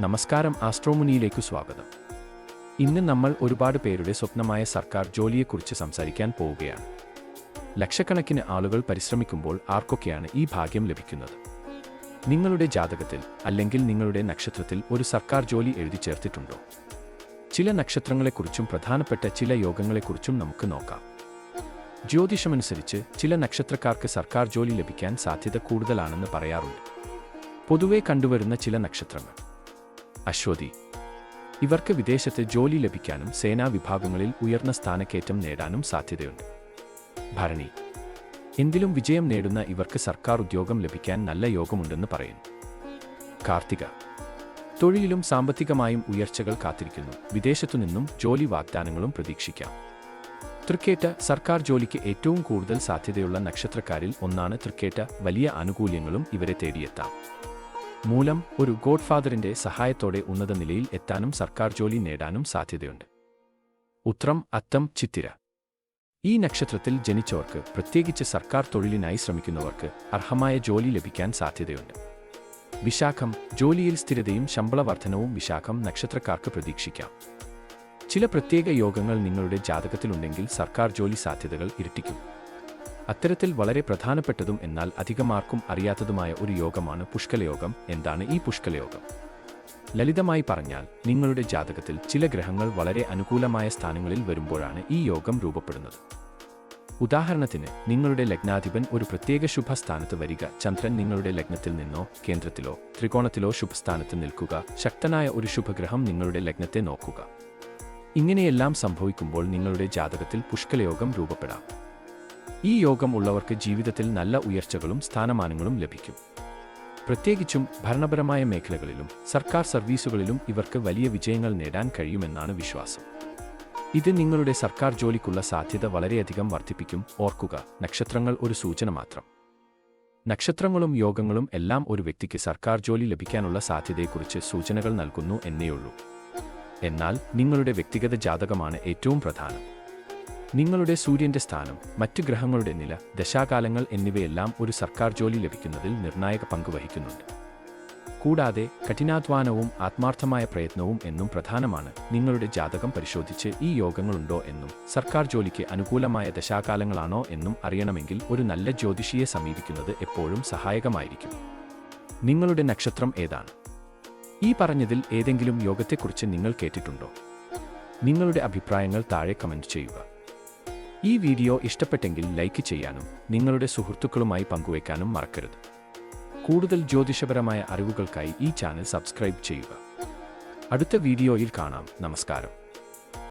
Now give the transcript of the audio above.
നമസ്കാരം ആസ്ട്രോമുനിയിലേക്ക് സ്വാഗതം. ഇന്ന് നമ്മൾ ഒരുപാട് പേരുടെ സ്വപ്നമായ സർക്കാർ ജോലിയെക്കുറിച്ച് സംസാരിക്കാൻ പോവുകയാണ്. ലക്ഷക്കണക്കിന് ആളുകൾ പരിശ്രമിക്കുമ്പോൾ ആർക്കൊക്കെയാണ് ഈ ഭാഗ്യം ലഭിക്കുന്നത്? നിങ്ങളുടെ ജാതകത്തിൽ അല്ലെങ്കിൽ നിങ്ങളുടെ നക്ഷത്രത്തിൽ ഒരു സർക്കാർ ജോലി എഴുതി ചേർത്തിട്ടുണ്ടോ? ചില നക്ഷത്രങ്ങളെക്കുറിച്ചും പ്രധാനപ്പെട്ട ചില യോഗങ്ങളെക്കുറിച്ചും നമുക്ക് നോക്കാം. ജ്യോതിഷമനുസരിച്ച് ചില നക്ഷത്രക്കാർക്ക് സർക്കാർ ജോലി ലഭിക്കാൻ സാധ്യത കൂടുതലാണെന്ന് പറയാറുണ്ട്. പൊതുവെ കണ്ടുവരുന്ന ചില നക്ഷത്രങ്ങൾ. അശ്വതി. ഇവർക്ക് വിദേശത്ത് ജോലി ലഭിക്കാനും സേനാ വിഭാഗങ്ങളിൽ ഉയർന്ന സ്ഥാനക്കയറ്റം നേടാനും സാധ്യതയുണ്ട്. ഭരണി. എന്തിലും വിജയം നേടുന്ന ഇവർക്ക് സർക്കാർ ഉദ്യോഗം ലഭിക്കാൻ നല്ല യോഗമുണ്ടെന്ന് പറയുന്നു കാർത്തിക. തൊഴിലിലും സാമ്പത്തികമായും ഉയർച്ചകൾ കാത്തിരിക്കുന്നു. വിദേശത്തുനിന്നും ജോലി വാഗ്ദാനങ്ങളും പ്രതീക്ഷിക്കാം. തൃക്കേറ്റ സർക്കാർ ജോലിക്ക് ഏറ്റവും കൂടുതൽ സാധ്യതയുള്ള നക്ഷത്രക്കാരിൽ ഒന്നാണ് തൃക്കേറ്റ. വലിയ ആനുകൂല്യങ്ങളും ഇവരെ തേടിയെത്താം. മൂലം ഒരു ഗോഡ്ഫാദറിന്റെ സഹായത്തോടെ ഉന്നത നിലയിൽ എത്താനും സർക്കാർ ജോലി നേടാനും സാധ്യതയുണ്ട്. ഉത്രം അത്തം ചിത്തിര. ഈ നക്ഷത്രത്തിൽ ജനിച്ചവർക്ക് പ്രത്യേകിച്ച് സർക്കാർ തൊഴിലിനായി ശ്രമിക്കുന്നവർക്ക് അർഹമായ ജോലി ലഭിക്കാൻ സാധ്യതയുണ്ട്. വിശാഖം ജോലിയിൽ സ്ഥിരതയും ശമ്പള വർധനവും വിശാഖം നക്ഷത്രക്കാർക്ക് പ്രതീക്ഷിക്കാം. ചില പ്രത്യേക യോഗങ്ങൾ നിങ്ങളുടെ ജാതകത്തിലുണ്ടെങ്കിൽ സർക്കാർ ജോലി സാധ്യതകൾ ഇരട്ടിക്കും. അത്തരത്തിൽ വളരെ പ്രധാനപ്പെട്ടതും എന്നാൽ അധികമാർക്കും അറിയാത്തതുമായ ഒരു യോഗമാണ് പുഷ്കലയോഗം എന്താണ് ഈ പുഷ്കലയോഗം? ലളിതമായി പറഞ്ഞാൽ നിങ്ങളുടെ ജാതകത്തിൽ ചില ഗ്രഹങ്ങൾ വളരെ അനുകൂലമായ സ്ഥാനങ്ങളിൽ വരുമ്പോഴാണ് ഈ യോഗം രൂപപ്പെടുന്നത്. ഉദാഹരണത്തിന് നിങ്ങളുടെ ലഗ്നാധിപൻ ഒരു പ്രത്യേക ശുഭസ്ഥാനത്ത് വരിക ചന്ദ്രൻ നിങ്ങളുടെ ലഗ്നത്തിൽ നിന്നോ കേന്ദ്രത്തിലോ ത്രികോണത്തിലോ ശുഭസ്ഥാനത്ത് നിൽക്കുക ശക്തനായ ഒരു ശുഭഗ്രഹം നിങ്ങളുടെ ലഗ്നത്തെ നോക്കുക. ഇങ്ങനെയെല്ലാം സംഭവിക്കുമ്പോൾ നിങ്ങളുടെ ജാതകത്തിൽ പുഷ്കലയോഗം രൂപപ്പെടാം. ഈ യോഗം ഉള്ളവർക്ക് ജീവിതത്തിൽ നല്ല ഉയർച്ചകളും സ്ഥാനമാനങ്ങളും ലഭിക്കും. പ്രത്യേകിച്ചും ഭരണപരമായ മേഖലകളിലും സർക്കാർ സർവീസുകളിലും ഇവർക്ക് വലിയ വിജയങ്ങൾ നേടാൻ കഴിയുമെന്നാണ് വിശ്വാസം. ഇത് നിങ്ങളുടെ സർക്കാർ ജോലിക്കുള്ള സാധ്യത വളരെയധികം വർദ്ധിപ്പിക്കും ഓർക്കുക നക്ഷത്രങ്ങൾ ഒരു സൂചന മാത്രം. നക്ഷത്രങ്ങളും യോഗങ്ങളും എല്ലാം ഒരു വ്യക്തിക്ക് സർക്കാർ ജോലി ലഭിക്കാനുള്ള സാധ്യതയെക്കുറിച്ച് സൂചനകൾ നൽകുന്നു എന്നേയുള്ളൂ. എന്നാൽ നിങ്ങളുടെ വ്യക്തിഗത ജാതകമാണ് ഏറ്റവും പ്രധാനം. നിങ്ങളുടെ സൂര്യന്റെ സ്ഥാനം മറ്റ് ഗ്രഹങ്ങളുടെ നില ദശാകാലങ്ങൾ എന്നിവയെല്ലാം ഒരു സർക്കാർ ജോലി ലഭിക്കുന്നതിൽ നിർണായക പങ്ക് വഹിക്കുന്നുണ്ട്. കൂടാതെ കഠിനാധ്വാനവും ആത്മാർത്ഥമായ പ്രയത്നവും എന്നും പ്രധാനമാണ് നിങ്ങളുടെ ജാതകം പരിശോധിച്ച് ഈ യോഗങ്ങളുണ്ടോ എന്നും സർക്കാർ ജോലിക്ക് അനുകൂലമായ ദശാകാലങ്ങളാണോ എന്നും അറിയണമെങ്കിൽ ഒരു നല്ല ജ്യോതിഷിയെ സമീപിക്കുന്നത് എപ്പോഴും സഹായകമായിരിക്കും. നിങ്ങളുടെ നക്ഷത്രം ഏതാണ്? ഈ പറഞ്ഞതിൽ ഏതെങ്കിലും യോഗത്തെക്കുറിച്ച് നിങ്ങൾ കേട്ടിട്ടുണ്ടോ? നിങ്ങളുടെ അഭിപ്രായങ്ങൾ താഴെ കമന്റ് ചെയ്യുക. ഈ വീഡിയോ ഇഷ്ടപ്പെട്ടെങ്കിൽ ലൈക്ക് ചെയ്യാനും നിങ്ങളുടെ സുഹൃത്തുക്കളുമായി പങ്കുവയ്ക്കാനും മറക്കരുത്. കൂടുതൽ ജ്യോതിഷപരമായ അറിവുകൾക്കായി ഈ ചാനൽ സബ്സ്ക്രൈബ് ചെയ്യുക. അടുത്ത വീഡിയോയിൽ കാണാം. നമസ്കാരം.